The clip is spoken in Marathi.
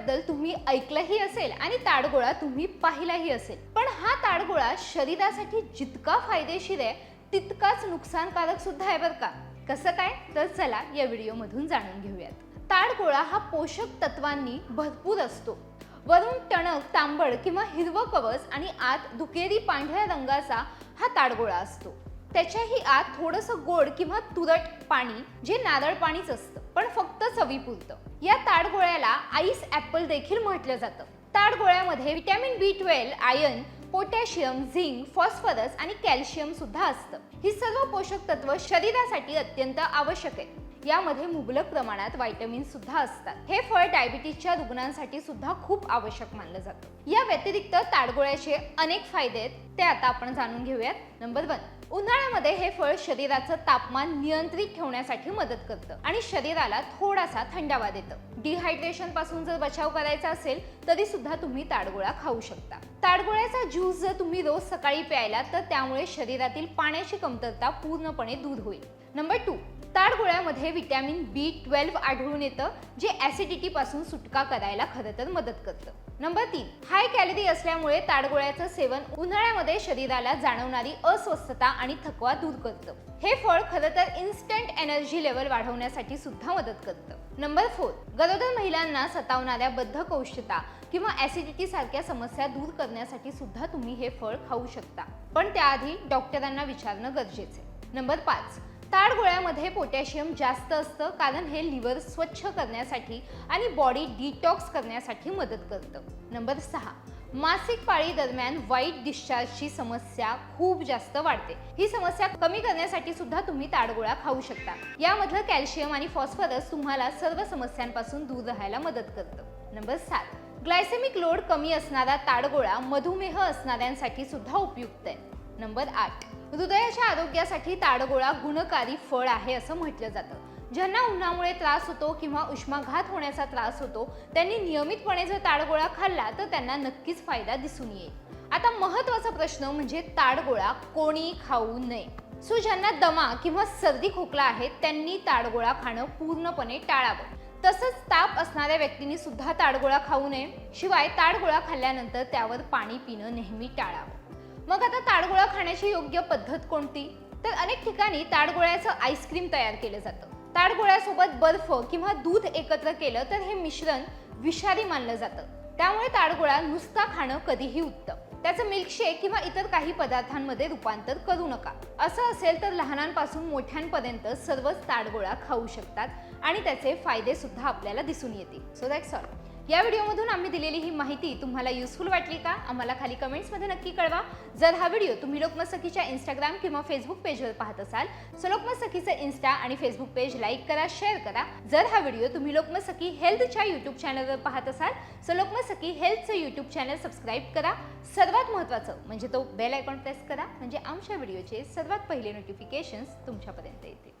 ताडगोळ्याबद्दल तुम्ही ऐकलंही असेल आणि ताडगोळा तुम्ही पाहिलाही असेल. पण हा ताडगोळा शरीरासाठी जितका फायदेशीर आहे तितकाच नुकसानकारक सुद्धा आहे बरं का. कसं काय? तर चला या व्हिडिओमधून जाणून घेऊयात. ताडगोळा हा पोषक तत्वांनी भरपूर असतो. वरून टणक तांबड किंवा हिरवं कवच आणि आत दुकेरी पांढऱ्या रंगाचा हा ताडगोळा असतो. त्याच्याही आत थोडंसं गोड किंवा तुरट पाणी जे नारळ पाणीच असतं. पण फक्त चवीपुरतं. या ताडगोळ्याला आईस ऍपल देखील म्हटलं जातं. ताडगोळ्यामध्ये vitamin B twelve iron potassium zinc phosphorus आणि कॅल्शियम सुद्धा असतं. ही सर्व पोषक तत्व शरीरासाठी अत्यंत आवश्यक आहे यामध्ये मुबलक प्रमाणात व्हायटमिन सुद्धा असतात. हे फळ डायबिटीसच्या रुग्णांसाठी सुद्धा खूप आवश्यक मानलं जातं. या व्यतिरिक्त ताडगोळ्याचे अनेक फायदे आहेत ते आता आपण जाणून घेऊयात. नंबर वन उन्हाळ्यामध्ये हे फळ शरीराचं तापमान नियंत्रित ठेवण्यासाठी मदत करतं आणि शरीराला थोडासा थंडावा देतं. डिहायड्रेशनपासून जर बचाव करायचा असेल तरी सुद्धा तुम्ही ताडगोळा खाऊ शकता. ताडगोळ्याचा ज्यूस जर तुम्ही रोज सकाळी प्यायला तर त्यामुळे शरीरातील पाण्याची कमतरता पूर्णपणे दूर होईल. नंबर टू ताडगोळ्यामध्ये व्हिटॅमिन बी ट्वेल्व आढळून येतं जे ऍसिडिटी पासून सुटका करायला खरं तर मदत करतं. नंबर तीन हाय कॅलरी असल्यामुळे ताडगोळ्याचं सेवन उन्हाळ्यामध्ये शरीराला जाणवणारी अस्वस्थता आणि थकवा दूर करतं. हे फळ खरं तर इन्स्टंट एनर्जी लेवल वाढवण्यासाठी सुद्धा मदत करतं. नंबर फोर गरोदर महिलांना सतावणाऱ्या बद्धकौष्ठता किंवा ऍसिडिटी सारख्या समस्या दूर करण्यासाठी सुद्धा तुम्ही हे फळ खाऊ शकता. पण त्याआधी डॉक्टरांना विचारणं गरजेचं आहे. नंबर पाच ताडगोळ्यामध्ये पोटॅशियम जास्त असतं कारण हे लिव्हर स्वच्छ करण्यासाठी आणि बॉडी डिटॉक्स करण्यासाठी मदत करतं. नंबर सहा मासिक पाळी दरम्यान वाईट डिस्चार्जची समस्या खूप जास्त वाढते. ही समस्या कमी करण्यासाठी सुद्धा तुम्ही ताडगोळा खाऊ शकता. यामधलं कॅल्शियम आणि फॉस्फरस तुम्हाला सर्व समस्यांपासून दूर राहायला मदत करतं. नंबर सात ग्लायसेमिक लोड कमी असणारा ताडगोळा मधुमेह असणाऱ्यांसाठी सुद्धा उपयुक्त आहे. नंबर आठ. हृदयाच्या आरोग्यासाठी ताडगोळा गुणकारी फळ आहे असं म्हटलं जातं. ज्यांना उन्हामुळे त्रास होतो किंवा उष्माघात होण्याचा त्रास होतो त्यांनी नियमितपणे जर ताडगोळा खाल्ला तर त्यांना नक्कीच फायदा दिसून येईल. आता महत्त्वाचा प्रश्न म्हणजे ताडगोळा कोणी खाऊ नये. सो ज्यांना दमा किंवा सर्दी खोकला आहे त्यांनी ताडगोळा खाणं पूर्णपणे टाळावं. तसंच ताप असणाऱ्या व्यक्तींनी सुद्धा ताडगोळा खाऊ नये. शिवाय ताडगोळा खाल्ल्यानंतर त्यावर पाणी पिणं नेहमी टाळावं. मग आता ताडगोळा खाण्याची योग्य पद्धत कोणती? तर अनेक ठिकाणी ताडगोळ्याचं आईस्क्रीम तयार केलं जातं. ताडगोळ्यासोबत बर्फ किंवा दूध एकत्र केलं तर हे मिश्रण विषारी मानलं जातं. त्यामुळे ताडगोळा नुसता खाणं कधीही उत्तम. त्याचं मिल्कशेक किंवा इतर काही पदार्थांमध्ये रूपांतर करू नका. असं असेल तर लहानांपासून मोठ्यांपर्यंत सर्वच ताडगोळा खाऊ शकतात आणि त्याचे फायदे सुद्धा आपल्याला दिसून येतील. सो दॅट्स ऑल या व्हिडिओमधून आम्ही दिलेली ही माहिती तुम्हाला युजफुल वाटली का? आम्हाला खाली कमेंट्समध्ये नक्की कळवा. जर हा व्हिडिओ तुम्ही लोकमत सखीच्या इंस्टाग्राम किंवा फेसबुक पेजवर पाहत असाल सो लोकमत सखीचं इन्स्टा आणि फेसबुक पेज लाईक करा शेअर करा. जर हा व्हिडिओ तुम्ही लोकमत सखी हेल्थच्या यूट्यूब चॅनलवर पाहत असाल सो लोकमत सखी हेल्थचं यूट्यूब चॅनल सबस्क्राईब करा. सर्वात महत्त्वाचं म्हणजे तो बेल आयकॉन प्रेस करा म्हणजे आमच्या व्हिडिओचे सर्वात पहिले नोटिफिकेशन्स तुमच्यापर्यंत येतील.